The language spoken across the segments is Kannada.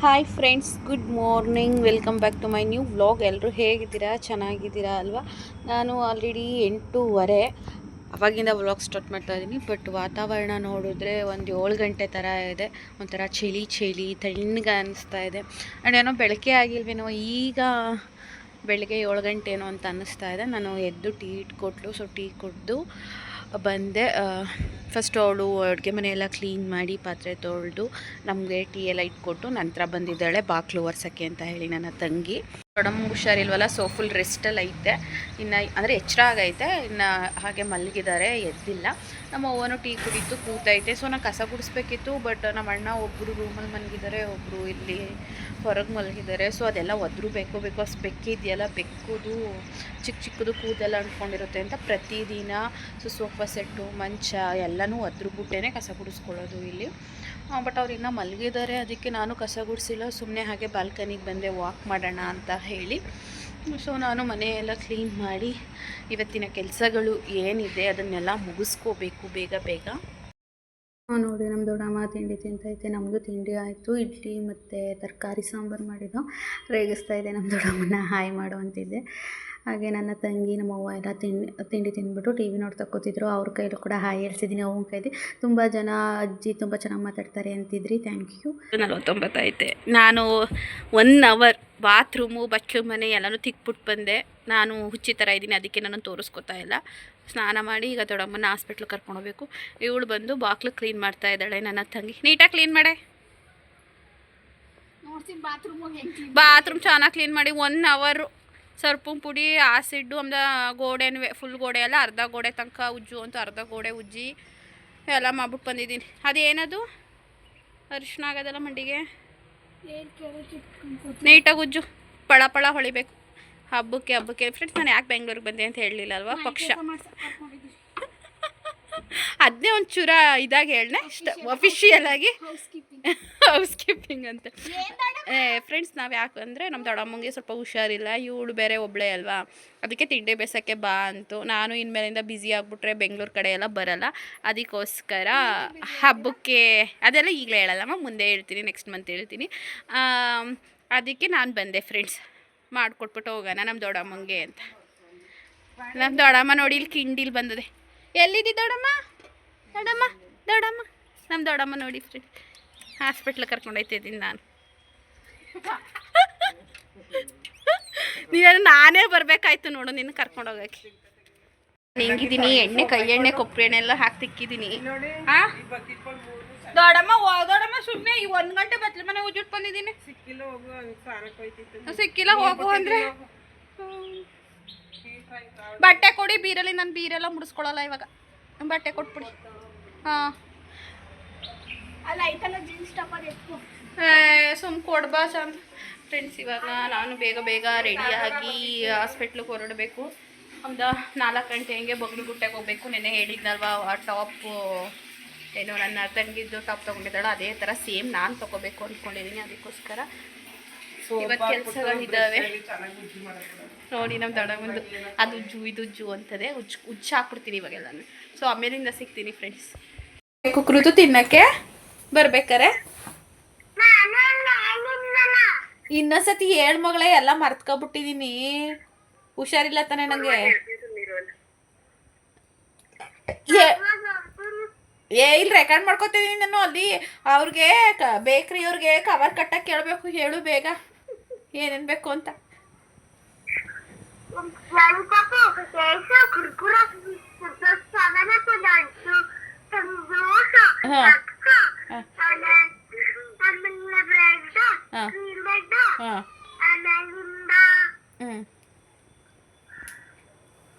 Hi friends good morning welcome back to my new vlog ಎಲ್ಲರೂ ಹೇಗಿದ್ದೀರಾ? ಚೆನ್ನಾಗಿದ್ದೀರಾ ಅಲ್ವಾ? ನಾನು ಆಲ್ರೆಡಿ ಎಂಟೂವರೆ. ಅವಾಗಿಂದ ವ್ಲಾಗ್ ಸ್ಟಾರ್ಟ್ ಮಾಡ್ತಾ ಇದ್ದೀನಿ. ಬಟ್ ವಾತಾವರಣ ನೋಡಿದ್ರೆ ಒಂದು ಏಳು ಗಂಟೆ ಥರ ಇದೆ. ಒಂಥರ ಚಳಿ ಚಳಿ, ತಣ್ಣಗೆ ಅನ್ನಿಸ್ತಾ ಇದೆ. ಆ್ಯಂಡ್ ಏನೋ ಬೆಳಕೆ ಆಗಿಲ್ವೇನೋ, ಈಗ ಬೆಳಗ್ಗೆ ಏಳು ಗಂಟೆ ಏನೋ ಅಂತ ಅನ್ನಿಸ್ತಾ ಇದೆ. ನಾನು ಎದ್ದು ಟೀ ಇಟ್ಕೊಟ್ಲು. ಸೊ ಟೀ ಕುಡಿದು ಬಂದೆ ಫಸ್ಟ್ ಅವಳು ಅಡುಗೆ ಮನೆಯೆಲ್ಲ ಕ್ಲೀನ್ ಮಾಡಿ ಪಾತ್ರೆ ತೊಳೆದು ನಮಗೆ ಟೀ ಎಲ್ಲ ಇಟ್ಕೊಟ್ಟು ನಂತರ ಬಂದಿದ್ದಾಳೆ ಬಾಕ್ಲು ಒರೆಸೋಕ್ಕೆ ಅಂತ ಹೇಳಿ ನನ್ನ ತಂಗಿ. ದೊಡ್ಡಮ್ಮ ಹುಷಾರಿಲ್ವಲ್ಲ ಸೊ ಫುಲ್ ರೆಸ್ಟಲ್ಲಿ ಐತೆ. ಇನ್ನು ಅಂದರೆ ಎಚ್ಚರ ಆಗೈತೆ ಇನ್ನು ಹಾಗೆ ಮಲಗಿದ್ದಾರೆ ಎದ್ದಿಲ್ಲ. ನಮ್ಮ ಅವ್ವನು ಟೀ ಕುಡಿತು, ಕೂತೈತೆ. ಸೊ ನಾನು ಕಸ ಗುಡಿಸ್ಬೇಕಿತ್ತು ಬಟ್ ನಮ್ಮ ಅಣ್ಣ ಒಬ್ಬರು ರೂಮಲ್ಲಿ ಮಲಗಿದ್ದಾರೆ ಒಬ್ಬರು ಇಲ್ಲಿ ಹೊರಗೆ ಮಲಗಿದ್ದಾರೆ ಸೊ ಅದೆಲ್ಲ ಒದ್ರು ಬೇಕು ಬಿಕಾಸ್ ಬೆಕ್ಕಿದೆಯಲ್ಲ ಬೆಕ್ಕುದು ಚಿಕ್ಕ ಚಿಕ್ಕದು ಕೂದೆಲ್ಲ ಅಂಟ್ಕೊಂಡಿರುತ್ತೆ ಅಂತ ಪ್ರತಿದಿನ. ಸೊ ಸೋಫಾ ಸೆಟ್ಟು ಮಂಚ ಎಲ್ಲನೂ ಒದ್ರು ಬಿಟ್ಟೇ ಕಸ ಗುಡಿಸ್ಕೊಳ್ಳೋದು ಇಲ್ಲಿ. ಬಟ್ ಅವ್ರು ಇನ್ನೂ ಮಲಗಿದ್ದಾರೆ ಅದಕ್ಕೆ ನಾನು ಕಸ ಗುಡಿಸಿಲ್ಲ. ಸುಮ್ಮನೆ ಹಾಗೆ ಬಾಲ್ಕನಿಗೆ ಬಂದೆ. ವಾಕ್ ಮಾಡೋಣ ಅಂತ ಹೇಳಿ. ಸೊ ನಾನು ಮನೆಯೆಲ್ಲ ಕ್ಲೀನ್ ಮಾಡಿ ಇವತ್ತಿನ ಕೆಲಸಗಳು ಏನಿದೆ ಅದನ್ನೆಲ್ಲ ಮುಗಿಸ್ಕೋಬೇಕು ಬೇಗ ಬೇಗ. ನೋಡಿ ನಮ್ಮ ದೊಡ್ಡಮ್ಮ ತಿಂಡಿ ತಿಂತೈತೆ. ನಮ್ಮದು ತಿಂಡಿ ಆಯಿತು. ಇಡ್ಲಿ ಮತ್ತು ತರಕಾರಿ ಸಾಂಬಾರು ಮಾಡಿದ್ದು. ರೇಗಿಸ್ತಾ ಇದೆ ನಮ್ಮ ದೊಡ್ಡಮ್ಮನ ಹಾಯ್ ಮಾಡು ಅಂತಿದ್ದೆ. ಹಾಗೆ ನನ್ನ ತಂಗಿ ನಮ್ಮ ಅವ್ವ ಎಲ್ಲ ತಿಂಡಿ ತಿಂಡಿ ತಿಂದ್ಬಿಟ್ಟು ಟಿ ವಿ ನೋಡ್ತಾ ಕೂತಿದ್ರು. ಅವ್ರ ಕೈಲೂ ಕೂಡ ಹಾಯ್ ಹೇಳ್ಸಿದ್ದೀನಿ ಅವ್ನ ಕೈಲಿ. ತುಂಬ ಜನ ಅಜ್ಜಿ ತುಂಬ ಚೆನ್ನಾಗಿ ಮಾತಾಡ್ತಾರೆ ಅಂತಿದ್ರಿ. ಥ್ಯಾಂಕ್ ಯು ನಲವತ್ತೊಂಬತ್ತೈತೆ ನಾನು ಒನ್ ಅವರ್ ಬಾತ್ರೂಮು ಬಚ್ಚು ಮನೆ ಎಲ್ಲನೂ ತಿಕ್ಬಿಟ್ಟು ಬಂದೆ. ನಾನು ಹುಚ್ಚಿ ಥರ ಇದ್ದೀನಿ ಅದಕ್ಕೆ ನಾನು ತೋರಿಸ್ಕೊತಾ ಇಲ್ಲ. ಸ್ನಾನ ಮಾಡಿ ಈಗ ದೊಡ್ಡಮ್ಮನ ಹಾಸ್ಪಿಟ್ಲಿಗೆ ಕರ್ಕೊಂಡು ಹೋಗ್ಬೇಕು. ಇವಳು ಬಂದು ಬಾಕ್ಲು ಕ್ಲೀನ್ ಮಾಡ್ತಾ ಇದ್ದಾಳೆ ನನ್ನ ತಂಗಿ. ನೀಟಾಗಿ ಕ್ಲೀನ್ ಮಾಡೆ. ಬಾತ್ರೂಮ್ ಚೆನ್ನಾಗಿ ಕ್ಲೀನ್ ಮಾಡಿ. ಒನ್ ಅವರು ಸರ್ಪು ಪುಡಿ ಆಸಿಡ್ಡು ಅಂದ ಗೋಡೆನೂ ಫುಲ್ ಗೋಡೆ ಎಲ್ಲ ಅರ್ಧ ಗೋಡೆ ತನಕ ಉಜ್ಜು ಅಂತ ಅರ್ಧ ಗೋಡೆ ಉಜ್ಜಿ ಎಲ್ಲ ಮಾಡ್ಬಿಟ್ಟು ಬಂದಿದ್ದೀನಿ. ಅದೇನದು? ಅರಿಶಿನ ಆಗೋದಲ್ಲ ಮಂಡಿಗೆ? ನೀಟಾಗಿ ಉಜ್ಜು. ಪಳ ಪಳ ಹೊಳಿಬೇಕು. ಹಬ್ಬಕ್ಕೆ ಹಬ್ಬಕ್ಕೆ. ಫ್ರೆಂಡ್ಸ್ ನಾನು ಯಾಕೆ ಬೆಂಗ್ಳೂರಿಗೆ ಬಂದೆ ಅಂತ ಹೇಳಲಿಲ್ಲ ಅಲ್ವಾ? ಪಕ್ಷ. ಅದನ್ನೇ ಒಂಚೂರ ಇದಾಗಿ ಹೇಳನೆ ಇಷ್ಟ ಅಫಿಷಿಯಲ್ ಆಗಿ ಹೌಸ್ ಕೀಪಿಂಗ್ ಅಂತ. ಏ ಫ್ರೆಂಡ್ಸ್ ನಾವು ಯಾಕೆ ಅಂದರೆ ನಮ್ಮ ದೊಡ್ಡಮ್ಮಂಗೆ ಸ್ವಲ್ಪ ಹುಷಾರಿಲ್ಲ ಇವಳು ಬೇರೆ ಒಬ್ಬಳೇ ಅಲ್ವಾ? ಅದಕ್ಕೆ ತಿಂಡಿ ಬೇಸಕ್ಕೆ ಬಾ ಅಂತು. ನಾನು ಇನ್ಮೇಲಿಂದ ಬ್ಯುಸಿ ಆಗಿಬಿಟ್ರೆ ಬೆಂಗಳೂರು ಕಡೆ ಎಲ್ಲ ಬರಲ್ಲ. ಅದಕ್ಕೋಸ್ಕರ ಹಬ್ಬಕ್ಕೆ ಅದೆಲ್ಲ ಈಗಲೇ ಹೇಳಲ್ಲಮ್ಮ ಮುಂದೆ ಹೇಳ್ತೀನಿ ನೆಕ್ಸ್ಟ್ ಮಂತ್ ಹೇಳ್ತೀನಿ. ಅದಕ್ಕೆ ನಾನು ಬಂದೆ ಫ್ರೆಂಡ್ಸ್ ಮಾಡಿಕೊಟ್ಬಿಟ್ಟು ಹೋಗೋಣ ನಮ್ಮ ದೊಡ್ಡಮ್ಮಂಗೆ ಅಂತ. ನಮ್ಮ ದೊಡ್ಡಮ್ಮ ನೋಡಿ ಇಲ್ಲಿ ಕಿಂಡಿಲ್ ಬಂದದೆ. ಎಲ್ಲಿದ್ದಿ ದೊಡಮ್ಮ ದೊಡಮ್ಮ ದೊಡಮ್ಮ ನಮ್ಮ ದೊಡಮ್ಮ ನೋಡಿ ಫ್ರೆಂಡ್ ಹಾಸ್ಪಿಟ್ಲಿಗೆ ಕರ್ಕೊಂಡೋಯ್ತಿದ್ದೀನಿ ನಾನು. ನೀನು ನಾನೇ ಬರಬೇಕಾಯ್ತು ನೋಡು ನಿನ್ನ ಕರ್ಕೊಂಡೋಗಿ ಹೋಗಕ್ಕೆ. ಹೆಂಗಿದ್ದೀನಿ? ಎಣ್ಣೆ ಕೈ ಎಣ್ಣೆ ಕೊಬ್ಬರಿ ಎಣ್ಣೆ ಎಲ್ಲ ಹಾಕಿ ತಿಕ್ಕಿದ್ದೀನಿ. ಹಾಂ? ದೊಡಮ್ಮ ದೊಡ್ಡಮ್ಮ ಸುಮ್ಮನೆ ಈ ಒಂದು ಗಂಟೆ ಬತ್ಲ ಮನೆ ಉಜ್ಜಿಟ್ಟು ಬಂದಿದ್ದೀನಿ. ಸಿಕ್ಕಿಲ್ಲ ಹೋಗು ಅಂದ್ರೆ? ಬಟ್ಟೆ ಕೊಡಿ ಬೀರಲ್ಲಿ ನಾನು ಬೀರೆಲ್ಲ ಮುಡಿಸ್ಕೊಳಲ್ಲ ಇವಾಗ. ಬಟ್ಟೆ ಕೊಟ್ಬಿಡಿ. ಹಾಂ. ಸುಮ್ ಕೊಡ್ಬಾ ಸಮ್ ಫ್ರೆಂಡ್ಸ್ ಇವಾಗ ನಾನು ಬೇಗ ಬೇಗ ರೆಡಿಯಾಗಿ ಹಾಸ್ಪಿಟ್ಲಿಗೆ ಹೊರಡಬೇಕು. ಒಂದು ನಾಲ್ಕು ಗಂಟೆ ಹಂಗೆ ಬಗ್ಲುಗುಟ್ಟೆಗೆ ಹೋಗ್ಬೇಕು. ನೆನ್ನೆ ಹೇಳಿದ್ನಲ್ವ ಆ ಟಾಪು ಏನೋ ನನ್ನ ತಂಗಿದ್ದು ಟಾಪ್ ತೊಗೊಂಡಿದ್ದಾಳೆ. ಅದೇ ಥರ ಸೇಮ್ ನಾನು ತೊಗೋಬೇಕು ಅಂದ್ಕೊಂಡಿದ್ದೀನಿ ಅದಕ್ಕೋಸ್ಕರ. ಇವತ್ತು ಕೆಲಸಗಳಿದ್ದಾವೆ ನೋಡಿ ನಮ್ಮ ದಡ ಒಂದು ಅದು ಉಜ್ಜು ಇದು ಉಜ್ಜು ಅಂತದೆ ಉಜ್ಜು ಉಜ್ಜು ಹಾಕ್ಬಿಡ್ತೀನಿ ಇವಾಗೆಲ್ಲ ಸೊ ಆಮೇಲಿಂದ ಸಿಗ್ತೀನಿ ಫ್ರೆಂಡ್ಸ್ ಕುಕ್ರುದು ತಿನ್ನಕ್ಕೆ ಬರ್ಬೇಕಾರೆ? ಇನ್ನೊಂದ್ಸತಿ ಏಳ್ ಮಗಳೇ ಎಲ್ಲ ಮರ್ತ್ಕೊಬಿಟ್ಟಿದೀನಿ. ಹುಷಾರಿಲ್ಲ ತಾನೆ ನಂಗೆ. ಏ- ಏ ಇಲ್ಲಿ ರೆಕಾರ್ಡ್ ಮಾಡ್ಕೊತಿದ್ದೀನಿ ನಾನು ಅಲ್ಲಿ. ಅವ್ರಿಗೆ ಬೇಕ್ರಿ ಅವ್ರಿಗೆ ಕವರ್ ಕಟ್ಟಕ್ಕೆ ಕೇಳಬೇಕು. ಹೇಳು ಬೇಗ. ಏನೇನು ಬೇಕು ಅಂತ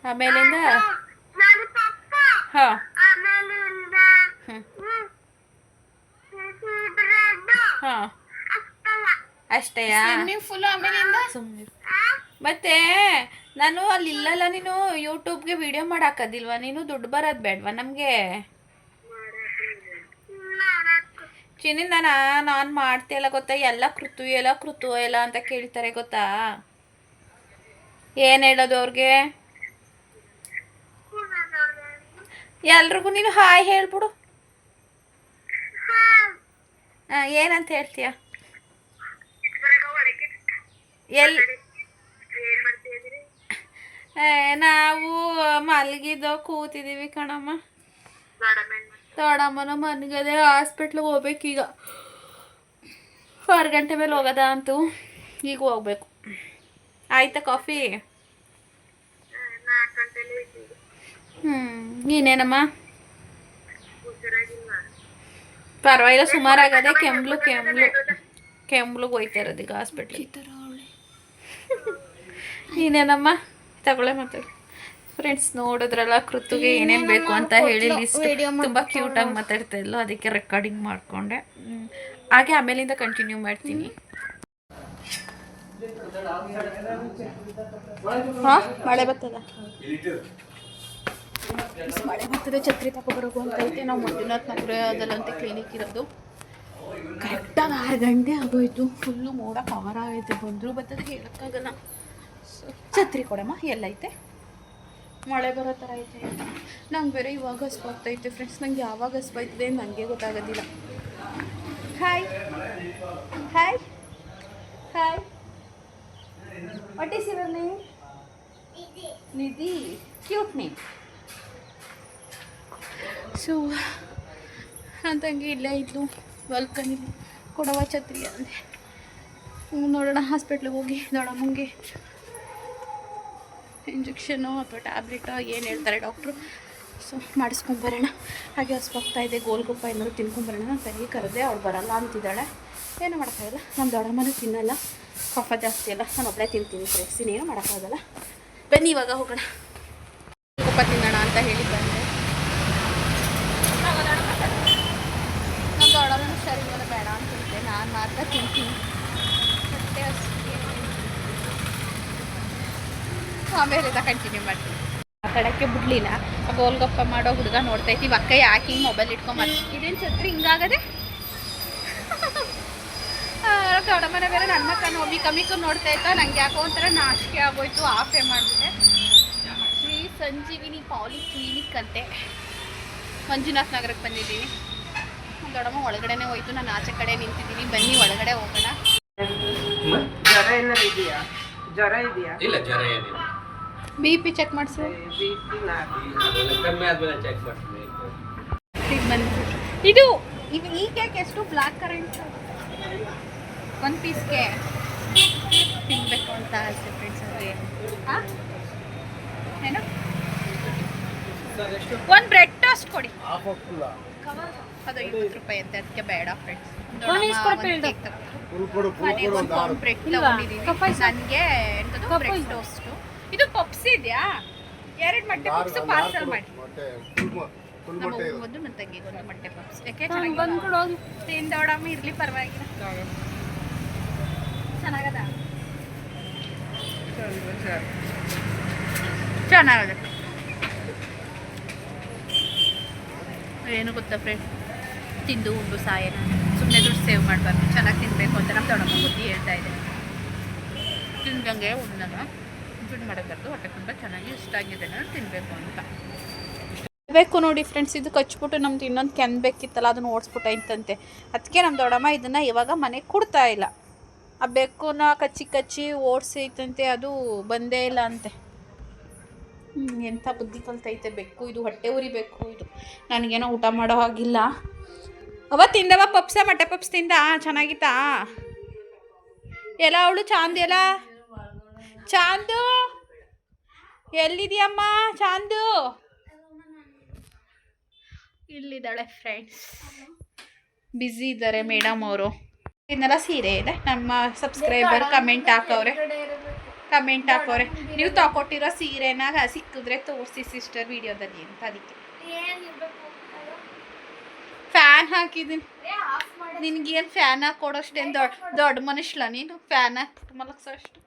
ಆಮೇಲಿಂದ ಹಾಂ ಹಾಂ ಅಷ್ಟೇಯಾ? ಫುಲ್ ಆಮೇಲಿಂದ? ಮತ್ತೆ ನಾನು ಅಲ್ಲಿ ಇಲ್ಲಲ್ಲ ನೀನು ಯೂಟ್ಯೂಬ್ಗೆ ವಿಡಿಯೋ ಮಾಡಾಕದಿಲ್ವಾ? ನೀನು ದುಡ್ಡು ಬರೋದು ಬೇಡವಾ ನಮಗೆ? ಚಿನ್ನಿಂದ ನಾನು ಮಾಡ್ತಿಯಲ್ಲ ಗೊತ್ತಾ? ಎಲ್ಲ ಕೃತು ಎಲ್ಲ ಕೃತು ಎಲ್ಲ ಅಂತ ಕೇಳ್ತಾರೆ ಗೊತ್ತಾ? ಏನು ಹೇಳೋದು ಅವ್ರಿಗೆ? ಎಲ್ರಿಗೂ ನೀನು ಹಾಯ್ ಹೇಳ್ಬಿಡು. ಹಾಂ ಏನಂತ ಹೇಳ್ತೀಯ? ಎಲ್ಲಿ ಏ, ನಾವು ಮಲಗಿದ್ದೋ ಕೂತಿದ್ದೀವಿ ಕಣಮ್ಮ. ತೋಡಮ್ಮನ ಮನ್ಗದೆ ಹಾಸ್ಪಿಟ್ಲಿಗೆ ಹೋಗ್ಬೇಕೀಗ ಆರು ಗಂಟೆ ಮೇಲೆ ಹೋಗೋದ ಅಂತೂ ಈಗ ಹೋಗ್ಬೇಕು. ಆಯ್ತಾ ಕಾಫಿ ಹ್ಞೂ ನೀನೇನಮ್ಮ ಪರವಾಗಿಲ್ಲ ಸುಮಾರಾಗದೆ ಕೆಮ್ಲು ಕೆಮ್ಲು. ಕೆಮ್ಲಿಗೆ ಹೋಯ್ತಾ ಇರೋದು ಈಗ ಹಾಸ್ಪಿಟ್ಲಿಗೆ ನೀನೇನಮ್ಮ? ತಗೊಳ್ಳೆ ಮಾತಾಡು ಫ್ರೆಂಡ್ಸ್ ನೋಡಿದ್ರಲ್ಲ ಕೃತಿಗೆ ಏನೇನು ಬೇಕು ಅಂತ ಹೇಳಿ ಲಿಸ್ಟ್ ತುಂಬ ಕ್ಯೂಟಾಗಿ ಮಾತಾಡ್ತಾ ಇದ್ಲು ಅದಕ್ಕೆ ರೆಕಾರ್ಡಿಂಗ್ ಮಾಡಿಕೊಂಡೆ. ಹಾಗೆ ಆಮೇಲಿಂದ ಕಂಟಿನ್ಯೂ ಮಾಡ್ತೀನಿ. ಹಾಂ ಮಳೆ ಬರ್ತದ? ಮಳೆ ಬರ್ತದೆ ಛತ್ರಿ ತಗೊಬರೋಕು ಅಂತ ಐತೆ. ನಾವು ಮಂಜುನಾಥ್ ನಗರದಲ್ಲಂತೆ ಕ್ಲಿನಿಕ್ ಇರೋದು. ಕರೆಕ್ಟಾಗಿ ಆರು ಗಂಟೆ ಆಗೋಯ್ತು. ಫುಲ್ಲು ಮೋಡ ಕವರ್ ಆಗೈತೆ ಬಂದರೂ ಬರ್ತದೆ ಹೇಳೋಕ್ಕಾಗಲ್ಲ. ಸೊ ಛತ್ರಿ ಕೊಡಮ್ಮ, ಎಲ್ಲೈತೆ? ಮಳೆ ಬರೋ ಥರ ಐತೆ. ನಂಗೆ ಬೇರೆ ಇವಾಗ ಹಸ್ಬಾಗ್ತೈತೆ ಫ್ರೆಂಡ್ಸ್ ನಂಗೆ ಯಾವಾಗ ಹಸ್ವಾಯ್ತದೆ ನನಗೆ ಗೊತ್ತಾಗೋದಿಲ್ಲ. Hi hi hi what is Nidhi cute name so ನನ್ನ ತಂಗಿ ಇಲ್ಲೇ ಇದ್ಲು. ಬಲ್ಕನಿಲಿ ಕೊಡವ ಛತ್ರಿ ಅಂದೆ. ನೋಡೋಣ ಹಾಸ್ಪಿಟ್ಲಿಗೆ ಹೋಗಿ. ದೊಡ್ಡಮ್ಮಂಗೆ ಇಂಜೆಕ್ಷನು ಅಥವಾ ಟ್ಯಾಬ್ಲೆಟೋ ಏನು ಹೇಳ್ತಾರೆ ಡಾಕ್ಟ್ರು? ಸೊ ಮಾಡಿಸ್ಕೊಂಬರೋಣ ಹಾಗೆ ಹಸ್ವಾಗ್ತಾ ಇದೆ. ಗೋಲ್ಗೊಪ್ಪ ಏನಾದ್ರು ತಿನ್ಕೊಂಬರೋಣ ನಾನು ಸರಿ ಕರೆದೆ. ಅವ್ರು ಬರಲ್ಲ ಅಂತಿದ್ದಾಳೆ. ಏನು ಮಾಡೋಕ್ಕಾಗಲ್ಲ. ನಮ್ಮ ದೊಡ್ಡಮ್ಮನೂ ತಿನ್ನಲ್ಲ. ಕಫ ಜಾಸ್ತಿ ಅಲ್ಲ. ನಾನು ಒಬ್ಬಳೇ ತಿಂತೀನಿ ಫ್ರೆಂಡ್ಸ್. ಇನ್ನೇನು ಮಾಡೋಕ್ಕಾಗಲ್ಲ. ಬನ್ನಿ, ಇವಾಗ ಹೋಗೋಣ. ಗೋಲ್ಗೊಪ್ಪ ತಿನ್ನೋಣ ಅಂತ ಹೇಳಿ ಬಂದೆ. ನಮ್ಮ ದೊಡ್ಡಮ್ಮನ ಹುಷಾರಿಲ್ಲ ಬೇಡ ಅಂತಿದ್ದೆ. ನಾನು ಮಾತ್ರ ತಿಂತೀನಿ ಹೊಟ್ಟೆ ಹಸ್ವಿಗೆ. ಆಮೇಲೆ ಕಂಟಿನ್ಯೂ ಮಾಡ್ತೀನಿ. ಮಾತಾಡೋಕ್ಕೆ ಬಿಡ್ಲಿಲ್ಲ. ಗೋಲ್ಗಪ್ಪ ಮಾಡೋ ಹುಡುಗ ನೋಡ್ತಾ ಇದ್ದೀವಿ ಅಕ್ಕ ಯಾಕೆ ಹಿಂಗೆ ಮೊಬೈಲ್ ಇಟ್ಕೊಂಬ ಇದೇನು ಛತ್ರಿ ಹಿಂಗಾಗದೆ? ದೊಡ್ಡಮ್ಮನ ಬೇರೆ ನನ್ನ ಮಕ್ಕ ನೋವಿ ಕಮಿಕ್ ನೋಡ್ತಾ ಇದ್ದ. ನಂಗೆ ಯಾಕೋ ಒಂಥರ ನಾಚಿಕೆ ಆಗೋಯ್ತು. ಆಫೇ ಮಾಡಿಬಿಟ್ಟೆ. ಶ್ರೀ ಸಂಜೀವಿನಿ ಪಾಲಿ ಕ್ಲಿನಿಕ್ ಅಂತೆ. ಮಂಜುನಾಥ್ ನಗರಕ್ಕೆ ಬಂದಿದ್ದೀನಿ. ನಮ್ಮ ದೊಡ್ಡಮ್ಮ ಒಳಗಡೆನೆ ಹೋಯ್ತು. ನಾನು ಆಚೆ ಕಡೆ ನಿಂತಿದ್ದೀನಿ. ಬನ್ನಿ ಒಳಗಡೆ ಹೋಗೋಣ. ಜ್ವರ ಏನಾರು ಇದೆಯಾ? ಜ್ವರ ಇದೆಯಾ? ಇಲ್ಲ ಜ್ವರ ಏನಿಲ್ಲ. ಬಿ ಪಿ ಚೆಕ್ ಮಾಡಿಸು. ಮಾಡ್ತೀನಿ ಇದು ಈ ಕೇಕ್ ಎಷ್ಟು ಬ್ಲ್ಯಾಕ್ ಕರೆಂಟ್ ಒನ್ ಪೀಸ್ಗೆ ತಿನ್ಬೇಕು ಅಂತ ಆಸೆ ಫ್ರೆಂಡ್ಸ್ ಅವ್ರಿಗೆ ಹಾಂ ಏನು? ಒಂದು ಬ್ರೆಡ್ ಟೋಸ್ಟ್ ಕೊಡಿ. ಅದು ಐವತ್ತು ರೂಪಾಯಿ ಅಂತ ಅದಕ್ಕೆ ಬೇಡ ಫ್ರೆಂಡ್ಸ್ ನನಗೆ ಬ್ರೆಡ್ ಟೋಸ್ಟು ಇದು ಪಪ್ಸ್ ಇದೆಯಾ? ಎರಡು ಮೊಟ್ಟೆ ಪಪ್ಸ್ ಪಾರ್ಸಲ್ ಮಾಡಿ. ನಮ್ಮ ಒಂದು ನನ್ನ ತಂಗಿಗೆ ಒಂದು ಮೊಟ್ಟೆ ಪಪ್ಸ್. ಯಾಕೆ ಚೆನ್ನಾಗಿ ತಿಂದೋಡಮ್ಮ ಇರ್ಲಿ ಪರವಾಗಿಲ್ಲ. ಚೆನ್ನಾಗದ? ಚೆನ್ನಾಗದ. ಏನು ಗೊತ್ತಾ ಫ್ರೆಂಡ್ ತಿಂದು ಉಂಡು ಸಾಯನ. ಸುಮ್ಮನೆ ದುಡ್ಡು ಸೇವ್ ಮಾಡ್ಬಾರ್ದು. ಚೆನ್ನಾಗಿ ತಿನ್ನಬೇಕು ಅಂತ ನಮ್ಮ ದೊಡ್ಡಮ್ಮ ಬುದ್ಧಿ ಹೇಳ್ತಾ ಇದೆ. ತಿಂದಂಗೆ ಉಣ್ಣನ ದುಡ್ಡು ಮಾಡಬಾರ್ದು ಹೊಟ್ಟೆ ತುಂಬ ಚೆನ್ನಾಗಿ ಇಷ್ಟ ಆಗಿದೆ ನಾನು ತಿನ್ನಬೇಕು ಅಂತ. ಬೇಕು ನೋಡಿ ಫ್ರೆಂಡ್ಸ್ ಇದು ಕಚ್ಬಿಟ್ಟು ನಮ್ದು ಇನ್ನೊಂದು ಕೆನ್ ಅದನ್ನು ಓಡಿಸ್ಬಿಟ್ಟೈತಂತೆ ಅದಕ್ಕೆ ನಮ್ಮ ದೊಡ್ಡಮ್ಮ ಇದನ್ನು ಇವಾಗ ಮನೆಗೆ ಕೊಡ್ತಾ ಇಲ್ಲ. ಆ ಬೆಕ್ಕುನ ಕಚ್ಚಿ ಕಚ್ಚಿ ಓಡಿಸೈತಂತೆ, ಅದು ಬಂದೇ ಇಲ್ಲ ಅಂತೆ. ಎಂಥ ಬುದ್ಧಿ ಕಲ್ತೈತೆ ಬೆಕ್ಕು, ಇದು ಹೊಟ್ಟೆ ಉರಿ ಬೆಕ್ಕು ಇದು. ನನಗೇನೋ ಊಟ ಮಾಡೋ ಹಾಗಿಲ್ಲ. ಅವ ತಿಂದವ ಪಪ್ಸ ಮಟ್ಟ ಪಪ್ಸ್ ತಿಂದ? ಚೆನ್ನಾಗಿತ್ತಾ? ಎಲ್ಲ ಅವಳು ಚಾಂದ ಎಲ್ಲ? ಚಾಂದು? ಎಲ್ಲಿದೆಯಮ್ಮ ಚಾಂದು? ಇಲ್ಲಿದ್ದಾಳೆ ಫ್ರೆಂಡ್ಸ್ ಬ್ಯುಸಿ ಇದ್ದಾರೆ ಮೇಡಮ್ ಅವರು. ಇದನ್ನೆಲ್ಲ ಸೀರೆ ಇದೆ. ನಮ್ಮ ಸಬ್ಸ್ಕ್ರೈಬರ್ ಕಮೆಂಟ್ ಹಾಕವ್ರೆ. ಕಮೆಂಟ್ ಹಾಕೋರೆ ನೀವು ತಗೊಟ್ಟಿರೋ ಸೀರೆನ ಸಿಕ್ಕಿದ್ರೆ ತೋರಿಸಿ ಸಿಸ್ಟರ್ ವಿಡಿಯೋದಲ್ಲಿ ಅಂತ ಅದಕ್ಕೆ. ಫ್ಯಾನ್ ಹಾಕಿದ್ದೀನಿ. ನಿನ್ಗೇನು ಫ್ಯಾನ್ ಹಾಕೊಡೋಷ್ಟೇನು ದೊಡ್ಡ ದೊಡ್ಡ ಮನುಷ್ಯಲ ನೀನು? ಫ್ಯಾನ್ ಹಾಕಿ ಮಲಗ್ಸೋ ಅಷ್ಟು.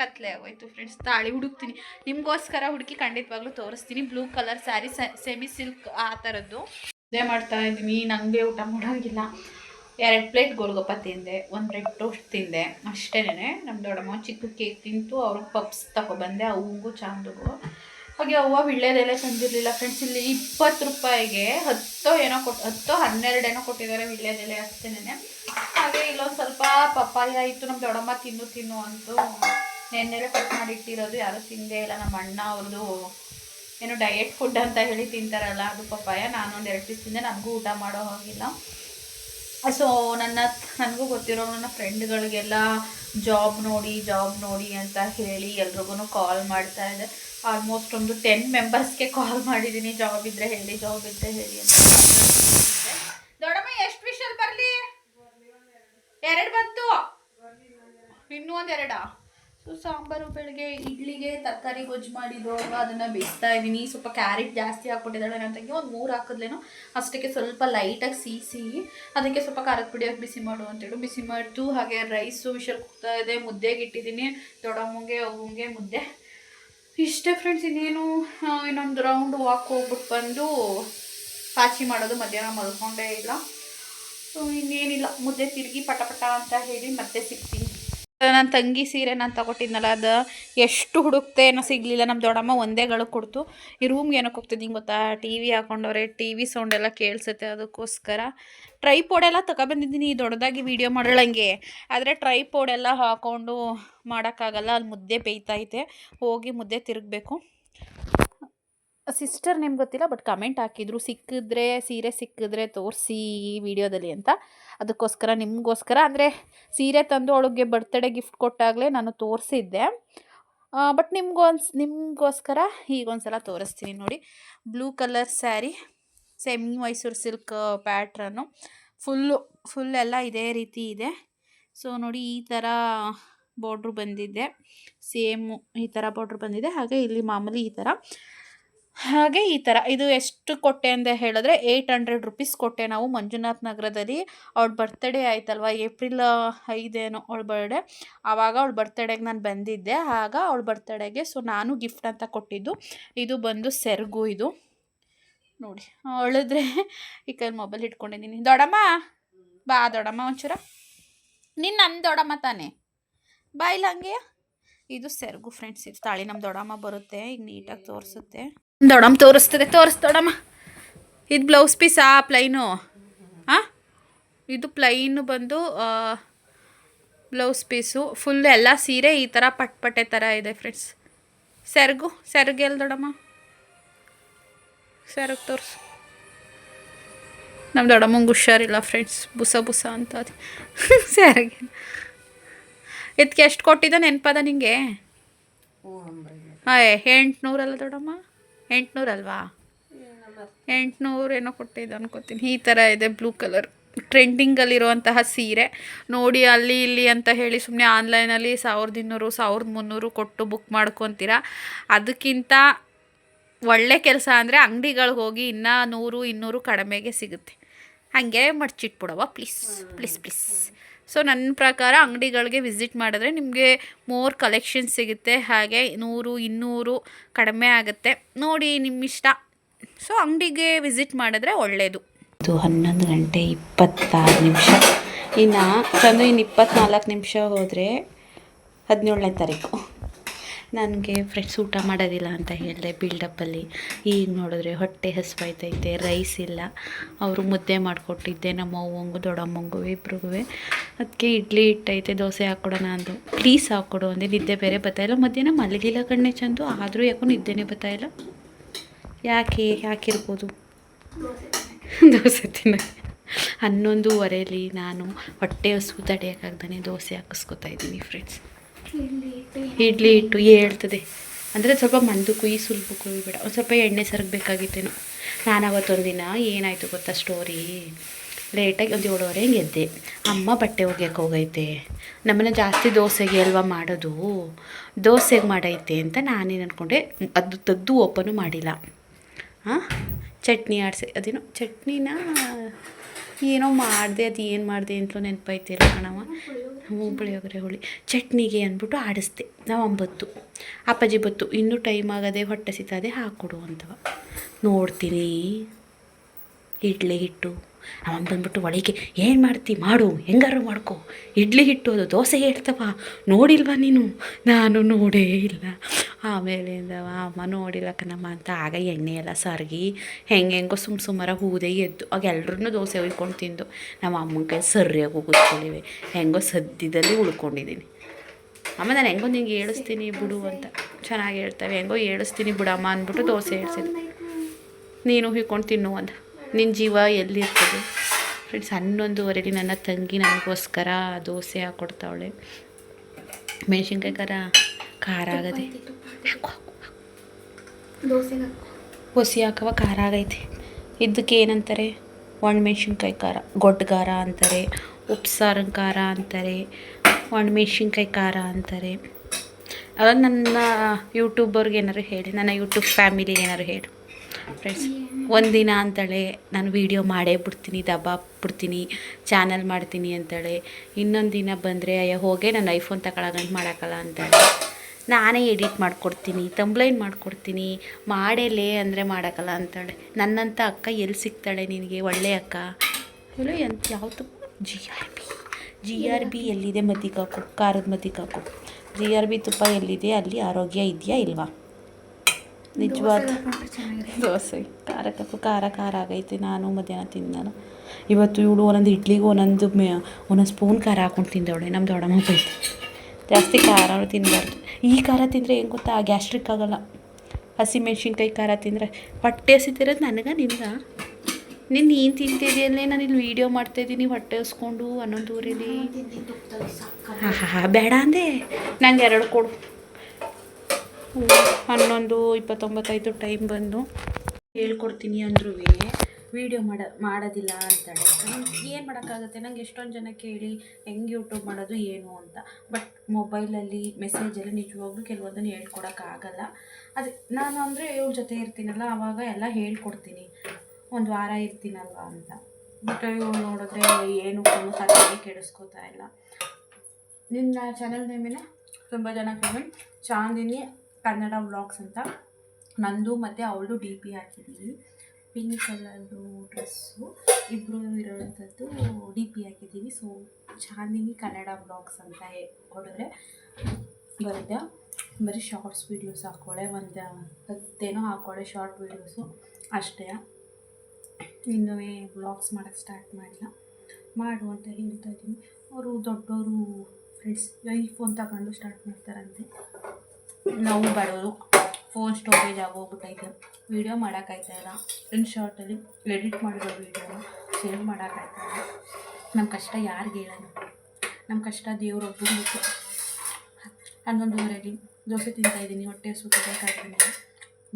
ಕತ್ಲೆ ಆಗೋಯ್ತು ಫ್ರೆಂಡ್ಸ್ ತಾಳಿ ಹುಡುಕ್ತೀನಿ. ನಿಮಗೋಸ್ಕರ ಹುಡುಕಿ ಖಂಡಿತವಾಗ್ಲೂ ತೋರಿಸ್ತೀನಿ. Blue colour sari semi silk ಆ ಥರದ್ದು ಇದೇ ಮಾಡ್ತಾ ಇದ್ದೀನಿ. ನನಗೆ ಊಟ ಮಾಡೋಂಗಿಲ್ಲ. ಎರಡು ಪ್ಲೇಟ್ ಗೋಲ್ಗಪ್ಪ ತಿಂದೆ. ಒಂದು ಬ್ರೆಡ್ ಟೋಸ್ಟ್ ತಿಂದೆ. ಅಷ್ಟೇನೆ ನಮ್ಮ ದೊಡ್ಡಮ್ಮ ಚಿಕ್ಕ ಕೇಕ್ ತಿಂತು. ಅವ್ರ ಪಪ್ಸ್ ತಗೊಬಂದೆ. ಅವಂಗೂ ಚಾಂದುಗೂ. ಹಾಗೆ ಅವ್ವ ವಿಳ್ಳೆದೆಲೆ ತಂದಿರಲಿಲ್ಲ ಫ್ರೆಂಡ್ಸ್ ಇಲ್ಲಿ ಇಪ್ಪತ್ತು ರೂಪಾಯಿಗೆ ಹತ್ತೋ ಏನೋ ಕೊಟ್ಟು ಹತ್ತೋ ಹನ್ನೆರಡು ಏನೋ ಕೊಟ್ಟಿದ್ದಾರೆ ವಿಳ್ಳೆದೆಲೆ ಅಷ್ಟೇನೆ ಹಾಗೆ ಇಲ್ಲೊಂದು ಸ್ವಲ್ಪ ಪಪ್ಪಾಯ ಇತ್ತು. ನಮ್ಮ ದೊಡ್ಡಮ್ಮ ತಿನ್ನು ತಿನ್ನು ಅಂತು ನೆನ್ನೆಲೆ ಕಟ್ ಮಾಡಿ ಇಟ್ಟಿರೋದು ಯಾರು ತಿಂದೇ ಇಲ್ಲ, ನಮ್ಮ ಅಣ್ಣ ಅವ್ರದ್ದು ಏನು ಡಯೆಟ್ ಫುಡ್ ಅಂತ ಹೇಳಿ ತಿಂತಾರಲ್ಲ, ಅದು ಪಪ್ಪಾಯ. ನಾನು ಒಂದು ಎರಡು ಪೀಸ್ ತಿಂದೆ ನನಗೂ ಊಟ ಮಾಡೋ ಹೋಗಿಲ್ಲ. ಸೊ ನನ್ನ, ನನಗೂ ಗೊತ್ತಿರೋ ನನ್ನ ಫ್ರೆಂಡ್ಗಳಿಗೆಲ್ಲ ಜಾಬ್ ನೋಡಿ ಜಾಬ್ ನೋಡಿ ಅಂತ ಹೇಳಿ ಎಲ್ರಿಗೂ ಕಾಲ್ ಮಾಡ್ತಾ ಇದೆ ಆಲ್ಮೋಸ್ಟ್ ಒಂದು ಟೆನ್ ಮೆಂಬರ್ಸ್ಗೆ ಕಾಲ್ ಮಾಡಿದ್ದೀನಿ. ಜಾಬ್ ಇದ್ರೆ ಹೇಳಿ ಜಾಬ್ ಇದ್ದರೆ ಹೇಳಿ ಅಂತ ದೊಡ್ಡಮ್ಮ, ಎಷ್ಟು ವಿಷಲ್ ಬರಲಿ? ಎರಡು ಬಂತು. ಇನ್ನೂ ಒಂದು ಎರಡಾ? ಸೊ ಸಾಂಬಾರು ಬೆಳಗ್ಗೆ ಇಡ್ಲಿಗೆ, ತರಕಾರಿ, ಗೊಜ್ಜು ಮಾಡಿದ್ರು ಅದನ್ನು ಬೇಯಿಸ್ತಾ ಇದ್ದೀನಿ. ಸ್ವಲ್ಪ ಕ್ಯಾರೆಟ್ ಜಾಸ್ತಿ ಹಾಕ್ಬಿಟ್ಟಿದ್ದಾಳೆ ನನ್ನ ತಂಗಿ. ಒಂದು ಮೂರು ಹಾಕಿದ್ಲೇನೋ ಅಷ್ಟಕ್ಕೆ ಸ್ವಲ್ಪ ಲೈಟಾಗಿ ಸೀಸಿ, ಅದಕ್ಕೆ ಸ್ವಲ್ಪ ಖಾರದ ಪುಡಿ ಹಾಕಿ ಬಿಸಿ ಮಾಡು ಅಂತೇಳಿ ಬಿಸಿ ಮಾಡ್ತು, ಹಾಗೆ ರೈಸು ವಿಷಲ್ ಕುಗ್ತಾ ಇದೆ. ಮುದ್ದೆಗೆ ಇಟ್ಟಿದ್ದೀನಿ. ದೊಡ್ಡಮ್ಮಂಗೆ ಅವಂಗೆ ಮುದ್ದೆ. ಇಷ್ಟೇ ಫ್ರೆಂಡ್ಸ್ ಇನ್ನೇನು ಇನ್ನೊಂದು ರೌಂಡ್ ವಾಕ್ ಹೋಗ್ಬಿಟ್ಟು ಬಂದು ಪಾಚಿ ಮಾಡೋದು ಮಧ್ಯಾಹ್ನ ಮಲ್ಕೊಂಡೇ ಇಲ್ಲ. ಸೊ ಇನ್ನೇನಿಲ್ಲ. ಮುದ್ದೆ ತಿರುಗಿ ಪಟ ಪಟ ಅಂತ ಹೇಳಿ ಮತ್ತೆ ಸಿಗ್ತೀನಿ. ನನ್ನ ತಂಗಿ ಸೀರೆ ನಾನು ತಗೊಟ್ಟಿದ್ನಲ್ಲ, ಅದು ಎಷ್ಟು ಹುಡುಕ್ತೆ ಏನೋ ಸಿಗಲಿಲ್ಲ. ನಮ್ಮ ದೊಡ್ಡಮ್ಮ ಒಂದೇ ಗಳು ಕೊಡ್ತು. ಈ ರೂಮ್ಗೆ ಏನಕ್ಕೆ ಹೋಗ್ತಿದ್ದೀನಿ ಗೊತ್ತಾ? ಟಿ ವಿ ಹಾಕೊಂಡವ್ರೆ ಟಿ ವಿ ಸೌಂಡ್ ಎಲ್ಲ ಕೇಳಿಸುತ್ತೆ ಅದಕ್ಕೋಸ್ಕರ. ಟ್ರೈಪೋಡ್ ಎಲ್ಲ ತಗೊಬಂದಿದ್ದೀನಿ, ದೊಡ್ಡದಾಗಿ ವೀಡಿಯೋ ಮಾಡೋಳಂಗೆ ಆದರೆ ಟ್ರೈಪೋಡ್ ಎಲ್ಲ ಹಾಕೊಂಡು ಮಾಡೋಕ್ಕಾಗಲ್ಲ ಅಲ್ಲಿ ಮುದ್ದೆ ಬೇಯ್ತೈತೆ ಹೋಗಿ ಮುದ್ದೆ ತಿರುಗಬೇಕು. ಸಿಸ್ಟರ್ ನಿಮ್ಗೆ ಗೊತ್ತಿಲ್ಲ ಬಟ್ ಕಮೆಂಟ್ ಹಾಕಿದ್ರು, ಸಿಕ್ಕಿದ್ರೆ, ಸೀರೆ ಸಿಕ್ಕಿದ್ರೆ ತೋರಿಸಿ ಈ ವಿಡಿಯೋದಲ್ಲಿ ಅಂತ. ಅದಕ್ಕೋಸ್ಕರ ನಿಮಗೋಸ್ಕರ, ಅಂದರೆ ಸೀರೆ ತಂದು ಅವಳಿಗೆ ಬರ್ತ್ಡೇ ಗಿಫ್ಟ್ ಕೊಟ್ಟಾಗಲೇ ನಾನು ತೋರಿಸಿದ್ದೆ. ಬಟ್ ನಿಮ್ಗೊಂದು ನಿಮಗೋಸ್ಕರ ಈಗೊಂದು ಸಲ ತೋರಿಸ್ತೀನಿ ನೋಡಿ. Blue colour sari semi Mysore silk pattern full full ಎಲ್ಲ ಇದೇ ರೀತಿ ಇದೆ. ಸೊ ನೋಡಿ ಈ ಥರ ಬಾರ್ಡ್ರು ಬಂದಿದೆ. ಸೇಮು ಈ ಥರ ಬಾರ್ಡ್ರು ಬಂದಿದೆ. ಹಾಗೆ ಇಲ್ಲಿ ಮಾಮೂಲಿ ಈ ಥರ ಹಾಗೆ ಈ ಥರ. ಇದು ಎಷ್ಟು ಕೊಟ್ಟೆ ಅಂತ ಹೇಳಿದ್ರೆ ಏಯ್ಟ್ ಹಂಡ್ರೆಡ್ ರುಪೀಸ್ ಕೊಟ್ಟೆ ನಾವು ಮಂಜುನಾಥ್ ನಗರದಲ್ಲಿ. ಅವ್ಳ ಬರ್ತ್ಡೇ ಆಯ್ತಲ್ವ? ಏಪ್ರಿಲ್ ಐದೇನೋ ಅವಳ ಬರ್ಡೇ ಆವಾಗ ಅವಳ ಬರ್ತ್ಡೇಗೆ ನಾನು ಬಂದಿದ್ದೆ. ಆಗ ಅವಳ ಬರ್ತ್ಡೇಗೆ ಸೊ ನಾನು ಗಿಫ್ಟ್ ಅಂತ ಕೊಟ್ಟಿದ್ದು. ಇದು ಬಂದು ಸೆರಗು ಇದು. ನೋಡಿ, ಅಳಿದ್ರೆ ಈ ಕೈ ಮೊಬೈಲ್ ಇಟ್ಕೊಂಡಿದ್ದೀನಿ ದೊಡಮ್ಮ ಬಾ ದೊಡಮ್ಮ ಒಂಚೂರ. ನೀನು ನನ್ನ ದೊಡ್ಡಮ್ಮ ತಾನೇ? ಬಾ ಇಲ್ಲ ಹಂಗೆ ಇದು ಸೆರಗು ಫ್ರೆಂಡ್ಸ್ ಇದು ತಾಳಿ ನಮ್ಮ ದೊಡಮ್ಮ ಬರುತ್ತೆ. ಈಗ ನೀಟಾಗಿ ತೋರಿಸುತ್ತೆ. ದೊಡ್ಡಮ್ಮ ತೋರಿಸ್ತದೆ ತೋರಿಸ್ ದೊಡ್ಡಮ್ಮ ಇದು ಬ್ಲೌಸ್ ಪೀಸಾ ಪ್ಲೈನು ಹಾಂ? ಇದು ಪ್ಲೈನು ಬಂದು ಬ್ಲೌಸ್ ಪೀಸು ಫುಲ್ ಎಲ್ಲ ಸೀರೆ ಈ ಥರ ಪಟ್ಪಟ್ಟೆ ಥರ ಇದೆ ಫ್ರೆಂಡ್ಸ್ ಸೆರಗು ಸೆರಗು ಎಲ್ಲಿ ದೊಡಮ್ಮ? ಸೆರಗು ತೋರಿಸು. ನಮ್ಮ ದೊಡ್ಡಮ್ಮಂಗೆ ಹುಷಾರಿಲ್ಲ ಫ್ರೆಂಡ್ಸ್ ಬುಸ ಬುಸ ಅಂತ ಅದು. ಸ್ಯಾರಿಗೆ ಇದಕ್ಕೆ ಎಷ್ಟು ಕೊಟ್ಟಿದ್ದ ನೆನಪದ ನಿಂಗೆ? ಹಾಂ ಎಂಟುನೂರಲ್ಲ ದೊಡ್ಡಮ್ಮ ಎಂಟ್ನೂರಲ್ವಾ ಎಂಟುನೂರು ಏನೋ ಕೊಟ್ಟಿದ್ದು ಅನ್ಕೋತೀನಿ. ಈ ಥರ ಇದೆ ಬ್ಲೂ ಕಲರ್. ಟ್ರೆಂಡಿಂಗಲ್ಲಿರುವಂತಹ ಸೀರೆ. ನೋಡಿ ಅಲ್ಲಿ ಇಲ್ಲಿ ಅಂತ ಹೇಳಿ ಸುಮ್ಮನೆ ಆನ್ಲೈನಲ್ಲಿ ಸಾವಿರದ ಇನ್ನೂರು ಸಾವಿರದ ಮುನ್ನೂರು ಕೊಟ್ಟು ಬುಕ್ ಮಾಡ್ಕೊತೀರ. ಅದಕ್ಕಿಂತ ಒಳ್ಳೆ ಕೆಲಸ ಅಂದರೆ ಅಂಗಡಿಗಳಿಗೆ ಹೋಗಿ ಇನ್ನೂ ನೂರು ಇನ್ನೂರು ಕಡಿಮೆಗೆ ಸಿಗುತ್ತೆ. ಹಾಗೆ ಮಡ್ಚಿಟ್ಬಿಡವ ಪ್ಲೀಸ್ ಪ್ಲೀಸ್ ಪ್ಲೀಸ್ ಸೊ ನನ್ನ ಪ್ರಕಾರ ಅಂಗಡಿಗಳಿಗೆ ವಿಸಿಟ್ ಮಾಡಿದ್ರೆ ನಿಮಗೆ ಮೋರ್ ಕಲೆಕ್ಷನ್ ಸಿಗುತ್ತೆ. ಹಾಗೆ ನೂರು, ಇನ್ನೂರು ಕಡಿಮೆ ಆಗುತ್ತೆ. ನೋಡಿ ನಿಮ್ಮ ಇಷ್ಟ ಸೊ ಅಂಗಡಿಗೆ ವಿಸಿಟ್ ಮಾಡಿದ್ರೆ ಒಳ್ಳೆಯದು ಇದು ಹನ್ನೊಂದು ಗಂಟೆ ಇಪ್ಪತ್ತಾರು ನಿಮಿಷ. ಇನ್ನು ಚಂದು ಇನ್ನು ಇಪ್ಪತ್ತ್ನಾಲ್ಕು ನಿಮಿಷ ಹೋದರೆ ಹದಿನೇಳನೇ ತಾರೀಕು. ನನಗೆ ಫ್ರೆಂಡ್ಸ್ ಊಟ ಮಾಡೋದಿಲ್ಲ ಅಂತ ಹೇಳಿದೆ ಬಿಲ್ಡಪ್ಪಲ್ಲಿ ಈಗ ನೋಡಿದ್ರೆ ಹೊಟ್ಟೆ ಹಸಿವಾಯ್ತೈತೆ ರೈಸ್ ಇಲ್ಲ. ಅವರು ಮುದ್ದೆ ಮಾಡಿಕೊಟ್ಟಿದ್ದೆ ನಮ್ಮ ಅವ್ವಂಗು, ದೊಡ್ಡಮ್ಮಂಗು ಇಬ್ರಿಗೂ ಅದಕ್ಕೆ ಇಡ್ಲಿ ಇಟ್ಟೈತೆ ದೋಸೆ ಹಾಕ್ಕೊಡೋಣ ಅಂದು. ಪ್ಲೀಸ್ ಹಾಕ್ಕೊಡು ಅಂದರೆ ನಿದ್ದೆ ಬೇರೆ ಬರ್ತಾಯಿಲ್ಲ ಮಧ್ಯಾಹ್ನ ಮಲಗಿಲ್ಲ ಕಣ್ಣೆ ಚಂದು. ಆದರೂ ಯಾಕೋ ನಿದ್ದೆನೇ ಬರ್ತಾಯಿಲ್ಲ ಯಾಕೆ ಯಾಕಿರ್ಬೋದು ದೋಸೆ ತಿನ್ನ ಹನ್ನೊಂದುವರೆಯಲ್ಲಿ ನಾನು ಹೊಟ್ಟೆ ಹಸು ದೋಸೆ ಹಾಕಿಸ್ಕೊತಾ ಇದ್ದೀನಿ ಫ್ರೆಂಡ್ಸ್ ಇಡ್ಲಿ ಇಟ್ಟು ಹೇಳ್ತದೆ. ಅಂದರೆ ಸ್ವಲ್ಪ ಮಂದು ಕುಯ್ಯಿ ಸುಲ್ಪ ಕುಯ್ಬೇಡ ಒಂದು ಸ್ವಲ್ಪ ಎಣ್ಣೆ ಸರಗಬೇಕಾಗಿತ್ತೇನೋ. ನಾನು ಅವತ್ತೊಂದಿನ ಏನಾಯಿತು ಗೊತ್ತಾ ಸ್ಟೋರಿ ಲೇಟಾಗಿ ಒಂದು ಏಳುವರೆ ಹಿಂಗೆ ಎದ್ದೆ. ಅಮ್ಮ ಬಟ್ಟೆ ಒಗ್ಯಕ್ಕೆ ಹೋಗೈತೆ. ನಮ್ಮನ್ನ ಜಾಸ್ತಿ ದೋಸೆಗೆ ಅಲ್ವಾ ಮಾಡೋದು? ದೋಸೆಗೆ ಮಾಡೈತೆ ಅಂತ ನಾನೇನು ಅಂದ್ಕೊಂಡೆ ಅದು ತದ್ದು ಓಪನು ಮಾಡಿಲ್ಲ. ಹಾಂ ಚಟ್ನಿ ಆಡಿಸಿ ಅದೇನು ಚಟ್ನಿನ? ಏನೋ ಮಾಡಿದೆ, ಅದು ಏನು ಮಾಡಿದೆ ಅಂತಲೂ ನೆನಪಾಯ್ತಿಲ್ಲ ಕಣವ ಹ್ಞೂ, ಪುಳಿಯೋಗರೆ, ಹುಳಿ. ಚಟ್ನಿಗೆ ಅಂದ್ಬಿಟ್ಟು ಆಡಿಸ್ದೆ. ನಾವು ಅಂಬತ್ತು ಅಪ್ಪಾಜಿ ಬತ್ತು ಇನ್ನೂ ಟೈಮ್ ಆಗದೆ ಹೊಟ್ಟೆ ಸಿತಾದೆ ಹಾಕ್ಕೊಡು ಅಂತವ. ನೋಡ್ತೀನಿ. ಇಡ್ಲಿ ಹಿಟ್ಟು. ಅವನು ಬಂದ್ಬಿಟ್ಟು ಒಳಗೆ, ಏನು ಮಾಡ್ತಿ? ಮಾಡು. ಹೆಂಗಾರು ಮಾಡ್ಕೊ. ಇಡ್ಲಿ ಹಿಟ್ಟು ಅದು ದೋಸೆ ಹೇಳ್ತವ. ನೋಡಿಲ್ವಾ ನೀನು? ನಾನು ನೋಡೇ ಇಲ್ಲ. ಆಮೇಲಿಂದವ ಅಮ್ಮ ನೋಡಿಲ್ಲ ಕಣಮ್ಮ ಅಂತ ಆಗ ಎಣ್ಣೆ ಎಲ್ಲ ಸರ್ಗಿ, ಹೆಂಗೆ ಹೆಂಗೋ ಸುಮ್ಮ ಸುಮಾರ ಹೂದೆ ಎದ್ದು, ಆಗ ಎಲ್ಲರೂ ದೋಸೆ ಉಯ್ಕೊಂಡು ತಿಂದು, ನಮ್ಮ ಅಮ್ಮನ ಕೈ ಸರಿಯಾಗಿ ಕೂತ್ಕೊಂಡಿವೆ ಹೆಂಗೋ ಸದ್ಯದಲ್ಲಿ ಉಳ್ಕೊಂಡಿದ್ದೀನಿ. ಅಮ್ಮ, ನಾನು ಹೆಂಗೋ ನಿಂಗೆ ಹೇಳಿಸ್ತೀನಿ ಬಿಡು ಅಂತ. ಚೆನ್ನಾಗಿ ಹೇಳ್ತಾವೆ ಹೆಂಗೋ ಹೇಳಿಸ್ತೀನಿ ಬಿಡಮ್ಮ ಅಂದ್ಬಿಟ್ಟು ದೋಸೆ ಹೇಳ್ಸಿದ್ದೆ ನೀನು ಹುಯ್ಕೊಂಡು ತಿನ್ನು ಅಂತ ನಿನ್ನ ಜೀವ ಎಲ್ಲಿರ್ತದೆ? ಫ್ರೆಂಡ್ಸ್ ಹನ್ನೊಂದುವರೆಗೆ ನನ್ನ ತಂಗಿ ನನಗೋಸ್ಕರ ದೋಸೆ ಹಾಕ್ಕೊಡ್ತಾವಳೆ ಮೆಣಸಿನ್ಕಾಯಿ ಖಾರ ಖಾರ ಆಗದೆ. ಹಾಕು ಹಾಕುವ ಖಾರ ಆಗೈತೆ. ಇದಕ್ಕೆ ಏನಂತಾರೆ? ಒಣಮೆಣ್ಸಿನ್ಕಾಯಿ ಖಾರ ಖಾರ ಅಂತಾರೆ, ಉಪ್ಸಾರಿನ ಖಾರ ಅಂತಾರೆ, ಒಣಮೆಣ್ಸಿನ್ಕಾಯಿ ಖಾರ ಅಂತಾರೆ. ಅವಾಗ ನನ್ನ ಯೂಟ್ಯೂಬರ್ಗೆ ಏನಾರು ಹೇಳಿ, ನನ್ನ ಯೂಟ್ಯೂಬ್ ಫ್ಯಾಮಿಲಿಗೆ ಏನಾರು ಹೇಳಿ. ಫ್ರೆಂಡ್ಸ್ ಒಂದಿನ ಅಂತಾಳೆ ನಾನು ವೀಡಿಯೋ ಮಾಡೇ ಬಿಡ್ತೀನಿ ದಬ್ಬ ಬಿಡ್ತೀನಿ, ಚಾನಲ್ ಮಾಡ್ತೀನಿ ಅಂತಾಳೆ. ಇನ್ನೊಂದು ದಿನ ಬಂದರೆ, ಅಯ್ಯ ಹೋಗೇ, ನಾನು ಐಫೋನ್ ತಗೊಳಗಂಟು ಮಾಡೋಕ್ಕಲ್ಲ ಅಂತಾಳೆ. ನಾನೇ ಎಡಿಟ್ ಮಾಡಿಕೊಡ್ತೀನಿ ತಂಬ್ಲೈನ್ ಮಾಡಿಕೊಡ್ತೀನಿ ಮಾಡೇಲೇ ಅಂದರೆ ಮಾಡೋಕ್ಕಲ್ಲ ಅಂತಾಳೆ. ನನ್ನಂಥ ಅಕ್ಕ ಎಲ್ಲಿ ಸಿಗ್ತಾಳೆ ನಿನಗೆ ಒಳ್ಳೆ ಅಕ್ಕ? ಹೇಳು ಎಂತ ಯಾವುದು? G R B G R B ಎಲ್ಲಿದೆ ಮದ್ದಿಗಾಕು ಖಾರದ ಮದ್ದಿಗಾಕು ಜಿ ಆರ್ ಬಿ ತುಪ್ಪ ಎಲ್ಲಿದೆ? ಅಲ್ಲಿ ಆರೋಗ್ಯ ಇದೆಯಾ ಇಲ್ವಾ? ನಿಜವಾದ ದೋಸೆ. ಖಾರಕ್ಕೂ ಖಾರ ಖಾರ ಆಗೈತೆ. ನಾನು ಮಧ್ಯಾಹ್ನ ತಿಂದಾನು. ಇವತ್ತು ಇವಳು ಒಂದೊಂದು ಇಡ್ಲಿಗೆ ಒಂದೊಂದು ಮೇ ಒಂದೊಂದು ಸ್ಪೂನ್ ಖಾರ ಹಾಕೊಂಡು ತಿಂದವಳೆ. ನಮ್ಮ ದೊಡ್ಡಮ್ಮ ಬೈತೆ. ಜಾಸ್ತಿ ಖಾರ ತಿನ್ನಬಾರ್ದು ಈ ಖಾರ ತಿಂದರೆ ಏನು ಗೊತ್ತಾ? ಗ್ಯಾಸ್ಟ್ರಿಕ್ ಆಗೋಲ್ಲ. ಹಸಿಮೆಣ್ಸಿನ್ಕಾಯಿ ಖಾರ ತಿಂದರೆ. ಹೊಟ್ಟೆ ಹಸಿತಿರೋದು ನನಗೆ ನಿನ್ಗೆ ನೀನು ನೀನು ತಿಂತಿದೆಯಲ್ಲೇ? ನಾನು ಇಲ್ಲಿ ವೀಡಿಯೋ ಮಾಡ್ತಾಯಿದ್ದೀನಿ ಹೊಟ್ಟೆ ಹಸ್ಕೊಂಡು ಹನ್ನೊಂದು ಊರಿಲಿ ಹಾಂ ಹಾಂ ಬೇಡ ಅಂದೆ. ನಂಗೆ ಎರಡು ಕೊಡು. ಹನ್ನೊಂದು ಇಪ್ಪತ್ತೊಂಬತ್ತೈದು ಟೈಮ್ ಬಂದು. ಹೇಳ್ಕೊಡ್ತೀನಿ ಅಂದ್ರೂ ವೀಡಿಯೋ ಮಾಡ, ಮಾಡೋದಿಲ್ಲ ಅಂತಾಳೆ. ಏನು ಮಾಡೋಕ್ಕಾಗುತ್ತೆ? ನಂಗೆ ಎಷ್ಟೊಂದು ಜನ ಕೇಳಿ, ಹೆಂಗೆ ಯೂಟ್ಯೂಬ್ ಮಾಡೋದು ಏನು ಅಂತ. ಬಟ್ ಮೊಬೈಲಲ್ಲಿ ಮೆಸೇಜಲ್ಲಿ ನಿಜವಾಗ್ಲೂ ಕೆಲವೊಂದನ್ನು ಹೇಳ್ಕೊಡೋಕ್ಕಾಗಲ್ಲ. ಅದೇ, ನಾನು ಅಂದರೆ ಇವ್ರ ಜೊತೆ ಇರ್ತೀನಲ್ಲ ಆವಾಗ ಎಲ್ಲ ಹೇಳ್ಕೊಡ್ತೀನಿ. ಒಂದು ವಾರ ಇರ್ತೀನಲ್ವ ಅಂತ. ಬಟ್ ಇವ್ರು ನೋಡಿದ್ರೆ ಏನು ಸರಿಯಾಗಿ ಕೆಡಿಸ್ಕೋತಾ ಇಲ್ಲ. ನಿನ್ನ ಚಾನಲ್ ನೇಮಿನ ತುಂಬ ಜನ ಕಮೆಂಟ್ ಚಾಂದಿನಿ ಕನ್ನಡ ವ್ಲಾಗ್ಸ್ ಅಂತ. ನಂದು ಮತ್ತು ಅವಳು ಡಿ ಪಿ ಹಾಕಿದ್ದೀವಿ ಪಿಂಕ್ ಕಲರ್ದು ಡ್ರೆಸ್ಸು. ಇಬ್ಬರು ಇರೋವಂಥದ್ದು ಡಿ ಪಿ ಹಾಕಿದ್ದೀವಿ. ಸೊ ಚಾಂದಿನಿ ಕನ್ನಡ ಬ್ಲಾಗ್ಸ್ ಅಂತ ಹೊಡೆದ್ರೆ ಬರುತ್ತೆ ಬರೀ ಶಾರ್ಟ್ಸ್ ವೀಡಿಯೋಸ್ ಹಾಕ್ಕೊಳ್ಳೆ ಒಂದು, ಹತ್ತೇನೋ ಹಾಕ್ಕೊಳ್ಳೆ ಶಾರ್ಟ್ ವೀಡಿಯೋಸು ಅಷ್ಟೇ. ಇನ್ನೂ ಬ್ಲಾಗ್ಸ್ ಮಾಡೋಕ್ಕೆ ಸ್ಟಾರ್ಟ್ ಮಾಡಿಲ್ಲ. ಮಾಡು ಅಂತ ಹೇಳ್ತಾ ಇದ್ದೀನಿ. ಅವರು ದೊಡ್ಡವರು ಫ್ರೆಂಡ್ಸ್ ಐಫೋನ್ ತಗೊಂಡು ಸ್ಟಾರ್ಟ್ ಮಾಡ್ತಾರಂತೆ. ನಾವು ಬಡವರು. ಫೋನ್ ಸ್ಟೋರೇಜ್ ಆಗೋಗ್ಬಿಟ್ಟೈತೆ. ವೀಡಿಯೋ ಮಾಡೋಕ್ಕಾಯ್ತಾ ಇಲ್ಲ. ಇನ್ ಶಾರ್ಟಲ್ಲಿ ಎಡಿಟ್ ಮಾಡಿರೋ ವೀಡಿಯೋನ ಸೇವ್ ಮಾಡೋಕ್ಕಾಯ್ತಾ ಇಲ್ಲ. ನಮ್ಮ ಕಷ್ಟ ಯಾರಿಗೆ ಹೇಳೋಣ? ನಮ್ಮ ಕಷ್ಟ ದೇವ್ರೊಬ್ಬರು ಗೊತ್ತು ಹನ್ನೊಂದುವರೆಗೆ ದೋಸೆ ತಿಂತಾಯಿದ್ದೀನಿ ಹೊಟ್ಟೆ ಸುತ್ತಿದೆ ಕಾಯ್ತೀನಿ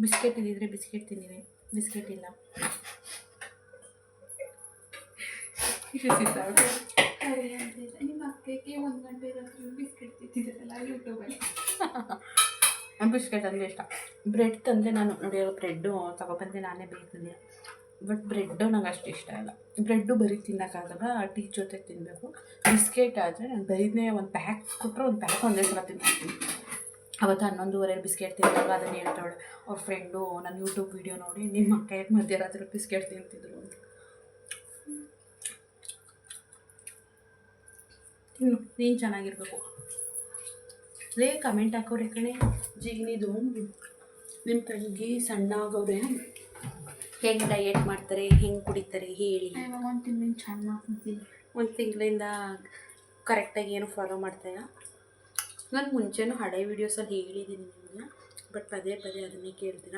ಬಿಸ್ಕೆಟ್ ಇದ್ದಿದ್ರೆ ಬಿಸ್ಕೆಟ್ ತಿಂದಿನಿ. ಬಿಸ್ಕೆಟ್ ಇಲ್ಲ. ನಿಮ್ಮ ಅಕ್ಕಕ್ಕೆ ಒಂದು ಗಂಟೆ ಬಿಸ್ಕೆಟ್ ತಿಂತಿದ್ದಾರಲ್ಲ ಯೂಟ್ಯೂಬಲ್ಲಿ ಬಿಸ್ಕೆಟ್ ಅಂದರೆ ಇಷ್ಟ. ಬ್ರೆಡ್ ತಂದರೆ ನಾನು ನೋಡಿ ಬ್ರೆಡ್ಡು ತಗೊಬಂದೆ ನಾನೇ ಬೇಯ್ತಿದ್ದೆ ಬಟ್ ಬ್ರೆಡ್ಡು ನಂಗೆ ಅಷ್ಟು ಇಷ್ಟ ಇಲ್ಲ. ಬ್ರೆಡ್ಡು ಬರೀ ತಿನ್ನೋಕ್ಕಾಗಲ್ಲ, ಟೀ ಜೊತೆ ತಿನ್ನಬೇಕು ಬಿಸ್ಕೆಟ್ ಆದರೆ ನಾನು ಬರೀನೇ ಒಂದು ಪ್ಯಾಕ್ ಕೊಟ್ಟರೆ ಒಂದು ಪ್ಯಾಕ್ ಒಂದೇ ಸಲ ತಿಂತೀನಿ ಅವತ್ತು ಹನ್ನೊಂದುವರೆ ಬಿಸ್ಕೆಟ್ ತಿಂದಾಗ ಅದನ್ನು ಹೇಳ್ತಾಳೆ, ಅವ್ರ ಫ್ರೆಂಡು ನನ್ನ ಯೂಟ್ಯೂಬ್ ವೀಡಿಯೋ ನೋಡಿ ನಿಮ್ಮ ಯಾಕೆ ಮಧ್ಯರಾತ್ರಿ ಬಿಸ್ಕೆಟ್ ತಿಂತಿದ್ರು? ಅಂತ. ತಿನ್ನು, ನೀನು ಚೆನ್ನಾಗಿರ್ಬೇಕು. ಲೇ ಕಮೆಂಟ್ ಹಾಕೋರೆ ಕಣೆ. ಜಿಗ್ನಿದು ನಿಮ್ಮ ತಂಗಿ ಸಣ್ಣ ಆಗೋರೆ ಹೆಂಗೆ ಡಯೆಟ್ ಮಾಡ್ತಾರೆ ಹೆಂಗೆ ಕುಡಿತಾರೆ ಹೇಳಿ. ಇವಾಗ ಒಂದು ತಿಂಗಳು ಚೆನ್ನಾಗಿ ಮಾಡ್ತೀನಿ ಒಂದು ತಿಂಗಳಿಂದ ಕರೆಕ್ಟಾಗಿ ಏನು ಫಾಲೋ ಮಾಡ್ತಾಯಿಲ್ಲ ನಾನು ಮುಂಚೆನೂ ಹಳೆ ವೀಡಿಯೋಸಲ್ಲಿ ಹೇಳಿದ್ದೀನಿ ನಿಮ್ಮನ್ನ ಬಟ್ ಪದೇ ಪದೇ ಅದನ್ನೇ ಕೇಳ್ತೀರ.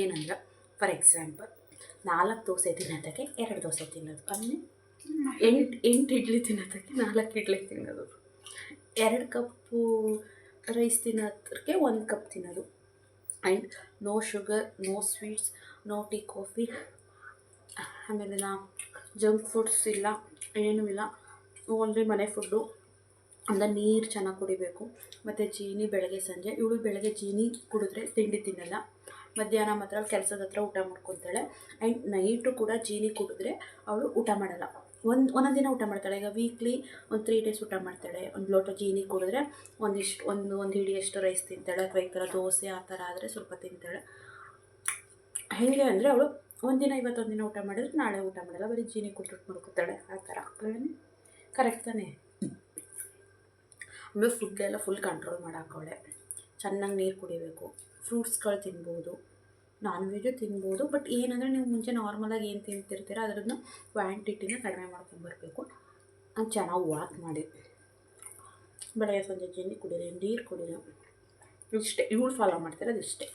ಏನಂದ್ರೆ ಫಾರ್ ಎಕ್ಸಾಂಪಲ್ ನಾಲ್ಕು ದೋಸೆ ತಿನ್ನೋದಕ್ಕೆ ಎರಡು ದೋಸೆ ತಿನ್ನೋದು. ಅಂದರೆ ಎಂಟು ಎಂಟು ಇಡ್ಲಿ ತಿನ್ನೋದಕ್ಕೆ ನಾಲ್ಕು ಇಡ್ಲಿ ತಿನ್ನೋದು. ಎರಡು ಕಪ್ಪು ರೈಸ್ ತಿನ್ನೋದಕ್ಕೆ ಒಂದು ಕಪ್ ತಿನ್ನೋದು. And no sugar no sweets no tea coffee ಆಮೇಲೆ ನಾ ಜಂಕ್ ಫುಡ್ಸ್ ಇಲ್ಲ, ಏನೂ ಇಲ್ಲ. ಓನ್ಲಿ ಮನೆ ಫುಡ್ಡು ಅಂದ ನೀರು ಚೆನ್ನಾಗಿ ಕುಡಿಬೇಕು. ಮತ್ತು ಚೀನಿ ಬೆಳಗ್ಗೆ, ಸಂಜೆ. ಇವಳು ಬೆಳಗ್ಗೆ ಚೀನಿ ಕುಡಿದ್ರೆ ತಿಂಡಿ ತಿನ್ನಲ್ಲ. ಮಧ್ಯಾಹ್ನ ಮಾತ್ರ ಕೆಲಸದ ಹತ್ರ ಊಟ ಮಾಡ್ಕೊತಾಳೆ. ಆ್ಯಂಡ್ ನೈಟು ಕೂಡ ಚೀನಿ ಕುಡಿದ್ರೆ ಅವಳು ಊಟ ಮಾಡಲ್ಲ. ಒಂದು ಒಂದೊಂದು ದಿನ ಊಟ ಮಾಡ್ತಾಳೆ. ಈಗ ವೀಕ್ಲಿ ಒಂದು ತ್ರೀ ಡೇಸ್ ಊಟ ಮಾಡ್ತಾಳೆ. ಒಂದು ಲೋಟ ಜೀನಿ ಕುಡಿದ್ರೆ ಒಂದಿಷ್ಟು ಒಂದು ಒಂದು ಹಿಡಿಯಷ್ಟು ರೈಸ್ ತಿಂತಾಳೆ. ಅಥವಾ ಈ ಥರ ದೋಸೆ ಆ ಥರ ಆದರೆ ಸ್ವಲ್ಪ ತಿಂತಾಳೆ. ಹೇಗೆ ಅಂದರೆ ಅವಳು ಒಂದಿನ ದಿನ ಊಟ ಮಾಡಿದ್ರೆ ನಾಳೆ ಊಟ ಮಾಡಲ್ಲ. ಬರೀ ಜೀನಿ ಕುಟ್ಬಿಟ್ಟು ಮಾಡ್ಕೊತಾಳೆ ಆ ಥರ ಕರೆಕ್ಟ್ ತಾನೇ? ಆಮೇಲೆ ಫುಡ್ ಫುಲ್ ಕಂಟ್ರೋಲ್ ಮಾಡಾಕವಳೆ ಚೆನ್ನಾಗಿ ನೀರು ಕುಡಿಬೇಕು. ಫ್ರೂಟ್ಸ್ಗಳು ತಿನ್ಬೋದು. ನಾನ್ ವೆಜ್ಜು ತಿನ್ಬೋದು. ಬಟ್ ಏನಂದರೆ ನೀವು ಮುಂಚೆ ನಾರ್ಮಲಾಗಿ ಏನು ತಿಂತಿರ್ತೀರ ಅದರನ್ನು ಕ್ವಾಂಟಿಟಿನ ಕಡಿಮೆ ಮಾಡ್ಕೊಂಡ್ಬರ್ಬೇಕು ಅದು ಚೆನ್ನಾಗಿ ವಾಕ್ ಮಾಡಿ. ಬೆಳಗ್ಗೆ ಸಂಜೆ ಜೀನಿ ಕುಡಿಯೋದು ನೀರು ಕುಡಿಯೋದು ಇಷ್ಟೇ. ಇವಳು ಫಾಲೋ ಮಾಡ್ತಿರೋದು ಇಷ್ಟೇ.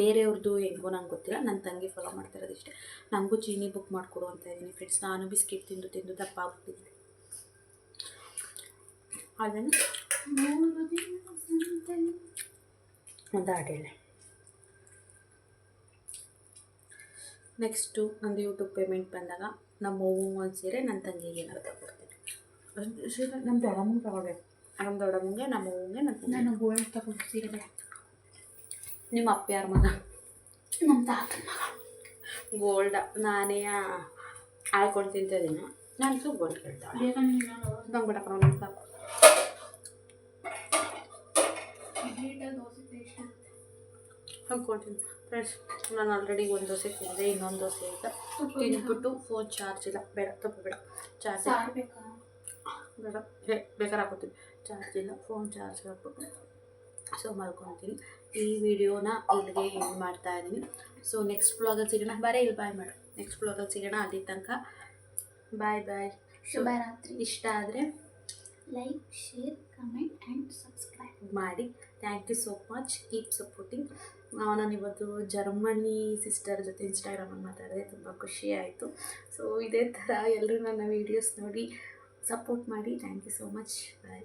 ಬೇರೆಯವ್ರದ್ದು ಹೆಂಗೋ ನಂಗೆ ಗೊತ್ತಿಲ್ಲ. ನನ್ನ ತಂಗಿ ಫಾಲೋ ಮಾಡ್ತಿರೋದು ಇಷ್ಟೇ. ನನಗೂ ಚೀನಿ ಬುಕ್ ಮಾಡಿಕೊಡು ಅಂತ ಇದ್ದೀನಿ ಫ್ರೆಂಡ್ಸ್ ನಾನು ಬಿಸ್ಕಿಟ್ ತಿಂದು ತಿಂದು ದಪ್ಪ ಆಗ್ಬಿಟ್ಟಿದ್ದೀನಿ. ಅದನ್ನು ಒಂದು ಆಟ ಹೇಳಿ. ನೆಕ್ಸ್ಟು ನಂದು ಯೂಟ್ಯೂಬ್ ಪೇಮೆಂಟ್ ಬಂದಾಗ ನಮ್ಮ ಅವ್ವಂಗೆ ಒಂದು ಸೀರೆ ನನ್ನ ತಂಗಿಗೆ ಏನಾದ್ರು ತಗೊಡ್ತೀನಿ. ಸೀರೆ ನಮ್ಮ ದೊಡ್ಡಮ್ಮಂಗೆ ತಗೊಳ್ಬೇಕು ನಮ್ಮ ದೊಡ್ಡಮ್ಮಂಗೆ ನಮ್ಮ ಅವ್ವಂಗೆ ನನ್ನ ನಾನು ಗೋಲ್ಡ್ ಸೀರೆ ನಿಮ್ಮ ಅಪ್ಪ ಯಾರ ಮಗ? ನಮ್ಮ ತಾತನ ಮಗ. ಗೋಲ್ಡ ನಾನೇ ಆಳ್ಕೊಂಡು ತಿಂತಿದ್ದೀನಿ ಗೋಲ್ಡ್ ಕೇಳ್ತಾಳೆ ನೀನು ನೋಡು ನಂಗೆ ಬಿಡಕ್ಕ ನಂಗೆ ಸಾಕು ಇಡ್ಲಿಟ ದೋಸೆ ಟೇಸ್ಟ್ ಅಂದ್ಕೊಳ್ತೀನಿ ಫ್ರೆಂಡ್ಸ್ ನಾನು ಆಲ್ರೆಡಿ ಒಂದು ದೋಸೆ ತಿಂದೆ ಇನ್ನೊಂದು ದೋಸೆ ಅಂತ ತಿಂದ್ಬಿಟ್ಟು ಫೋನ್ ಚಾರ್ಜ್ ಇಲ್ಲ. ಬೇಡ ತಪ್ಪು ಬೇಡ. ಚಾರ್ಜ್ ಬೇಡ. ಬೇ ಬೇಕಾದ್ರೆ ಹಾಕೋತೀನಿ. ಚಾರ್ಜ್ ಇಲ್ಲ. ಫೋನ್ ಚಾರ್ಜ್ ಹಾಕ್ಬಿಟ್ಟು ಸೊ ಮಲ್ಕೊತೀನಿ. ಈ ವಿಡಿಯೋನ ಇಲ್ಲಿಗೆ ಎಂಡ್ ಮಾಡ್ತಾ ಇದ್ದೀನಿ. ಸೊ ನೆಕ್ಸ್ಟ್ ಬ್ಲಾಗಲ್ಲಿ ಸಿಗೋಣ. ಬರೀ ಇಲ್ಲಿ ಬಾಯ್ ಮಾಡು. ನೆಕ್ಸ್ಟ್ ಬ್ಲಾಗಲ್ಲಿ ಸಿಗೋಣ ಅಲ್ಲಿ ತನಕ. ಬಾಯ್ ಬಾಯ್ ಶುಭರಾತ್ರಿ. ಇಷ್ಟ ಆದರೆ like share comment and subscribe ಮಾಡಿ. Thank you so much keep supporting ನಾನು ಇವತ್ತು ಜರ್ಮನಿ ಸಿಸ್ಟರ್ ಜೊತೆ ಇನ್ಸ್ಟಾಗ್ರಾಮಲ್ಲಿ ಮಾತಾಡಿದೆ, ತುಂಬ ಖುಷಿ ಆಯಿತು. ಸೊ ಇದೇ ಥರ ಎಲ್ಲರೂ ನನ್ನ ವೀಡಿಯೋಸ್ ನೋಡಿ ಸಪೋರ್ಟ್ ಮಾಡಿ. Thank you so much bye